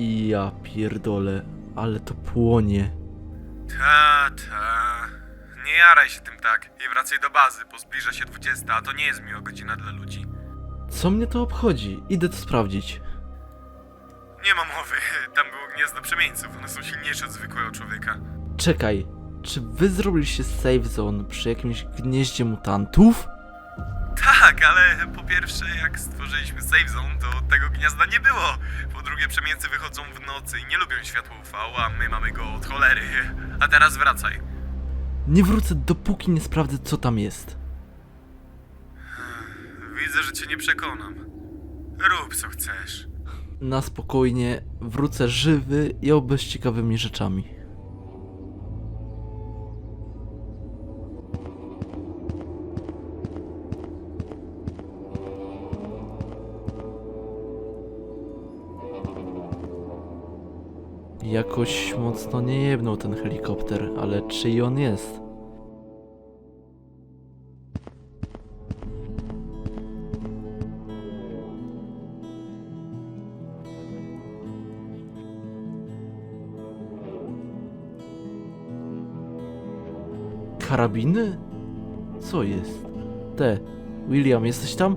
I ja pierdolę, ale to płonie. Ta, ta. Nie jaraj się tym tak i wracaj do bazy, bo zbliża się 20, a to nie jest miła godzina dla ludzi. Co mnie to obchodzi? Idę to sprawdzić. Nie ma mowy, tam było gniazdo przemieńców, one są silniejsze od zwykłego człowieka. Czekaj, czy wy zrobiliście save zone przy jakimś gnieździe mutantów? Tak, ale po pierwsze, jak stworzyliśmy save zone, to tego gniazda nie było. Po drugie, przemieńcy wychodzą w nocy i nie lubią światła UV, a my mamy go od cholery. A teraz wracaj. Nie wrócę, dopóki nie sprawdzę, co tam jest. Widzę, że cię nie przekonam. Rób co chcesz. Na spokojnie, wrócę żywy i oby z ciekawymi rzeczami. Jakoś mocno nie jebnął ten helikopter, ale czyj on jest? Karabiny? Co jest? Te, William, jesteś tam?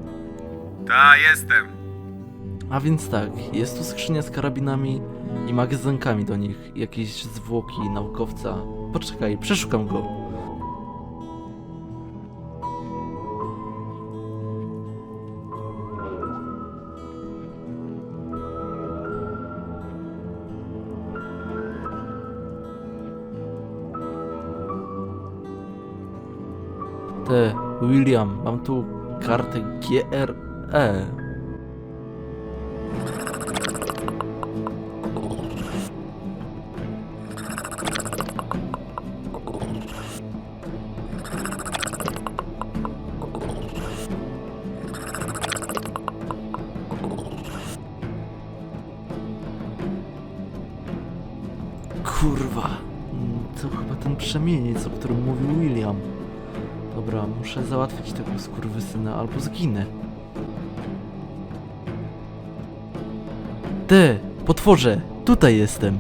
Ta, jestem. A więc tak, jest tu skrzynia z karabinami i magazynkami do nich, jakieś zwłoki naukowca. Poczekaj, przeszukam go. Te, William, mam tu kartę GRE. Kurwa, to chyba ten przemieniec, o którym mówił William. Dobra, muszę załatwić tego skurwysyna, albo zginę. Te, potworze, tutaj jestem.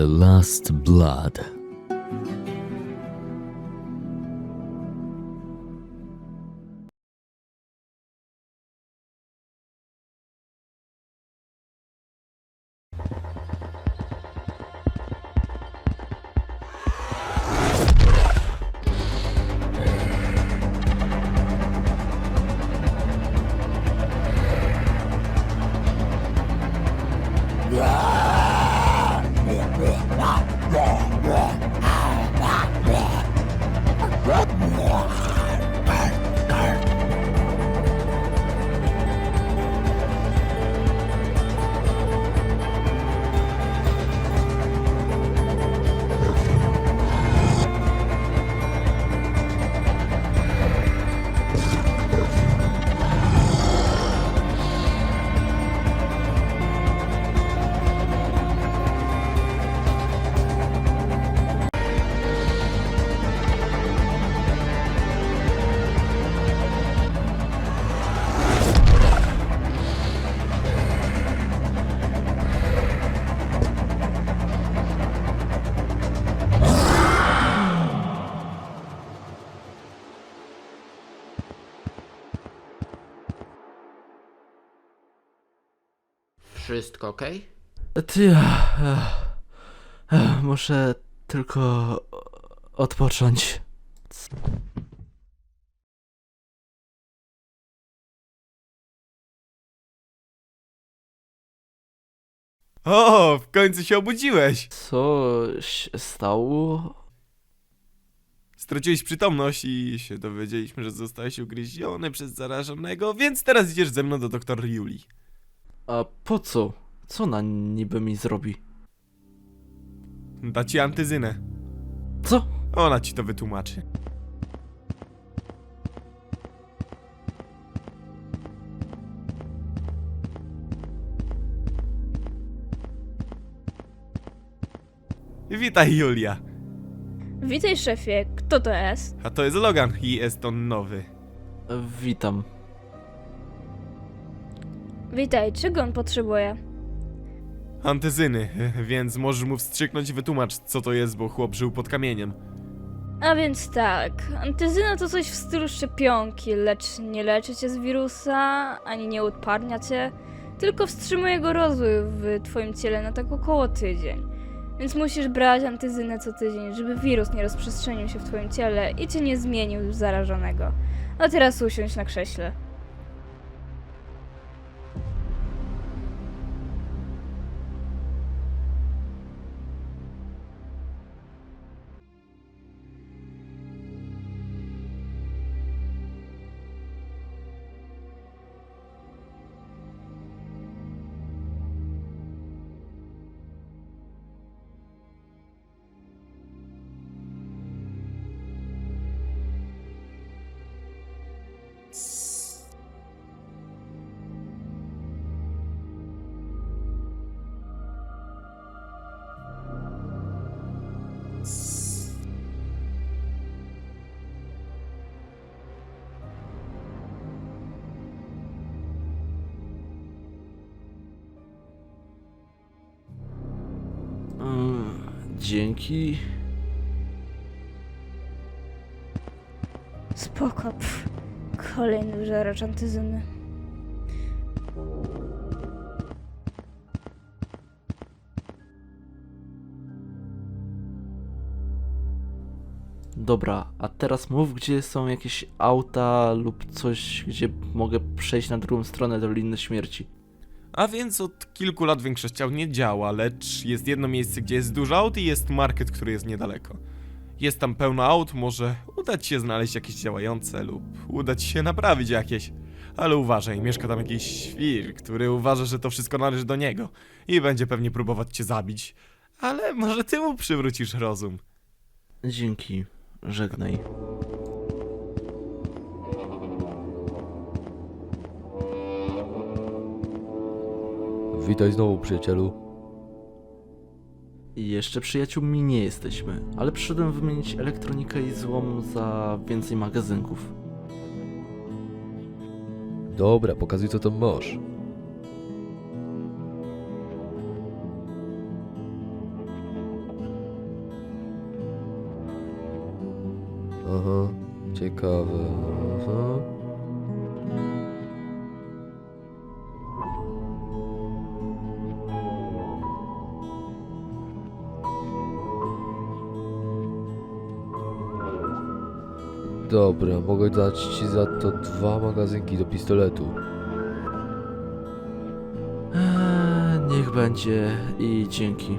The Last Blood. Ah! Wszystko ok? Ty, ech, ech, muszę tylko odpocząć. O, w końcu się obudziłeś! Co się stało? Straciłeś przytomność i się dowiedzieliśmy, że zostałeś ugryziony przez zarażonego, więc teraz idziesz ze mną do doktor Julii. A po co? Co ona niby mi zrobi? Da ci antyzynę. Co? Ona ci to wytłumaczy. Witaj, Julia. Witaj szefie, kto to jest? A to jest Logan i jest on nowy. Witam. Witaj, czego on potrzebuje? Antyzyny, więc możesz mu wstrzyknąć i wytłumacz, co to jest, bo chłop żył pod kamieniem. A więc tak, antyzyna to coś w stylu szczepionki, lecz nie leczy cię z wirusa, ani nie odparnia cię, tylko wstrzymuje go rozwój w twoim ciele na tak około tydzień. Więc musisz brać antyzynę co tydzień, żeby wirus nie rozprzestrzenił się w twoim ciele i cię nie zmienił w zarażonego. A teraz usiądź na krześle. Dzięki. Spoko, pff. Kolejny żaracz antyzyny. Dobra, a teraz mów, gdzie są jakieś auta lub coś, gdzie mogę przejść na drugą stronę Doliny Śmierci. A więc od kilku lat większość aut nie działa, lecz jest jedno miejsce, gdzie jest dużo aut i jest market, który jest niedaleko. Jest tam pełno aut, może uda ci się znaleźć jakieś działające lub uda ci się naprawić jakieś. Ale uważaj, mieszka tam jakiś świr, który uważa, że to wszystko należy do niego i będzie pewnie próbować cię zabić. Ale może ty mu przywrócisz rozum. Dzięki. Żegnaj. Witaj znowu, przyjacielu. I jeszcze przyjaciółmi nie jesteśmy, ale przyszedłem wymienić elektronikę i złom za więcej magazynków. Dobra, pokazuj co tam masz. Aha, ciekawe. Aha. Dobra, mogę dać ci za to dwa magazynki do pistoletu. Eee, niech będzie i dzięki.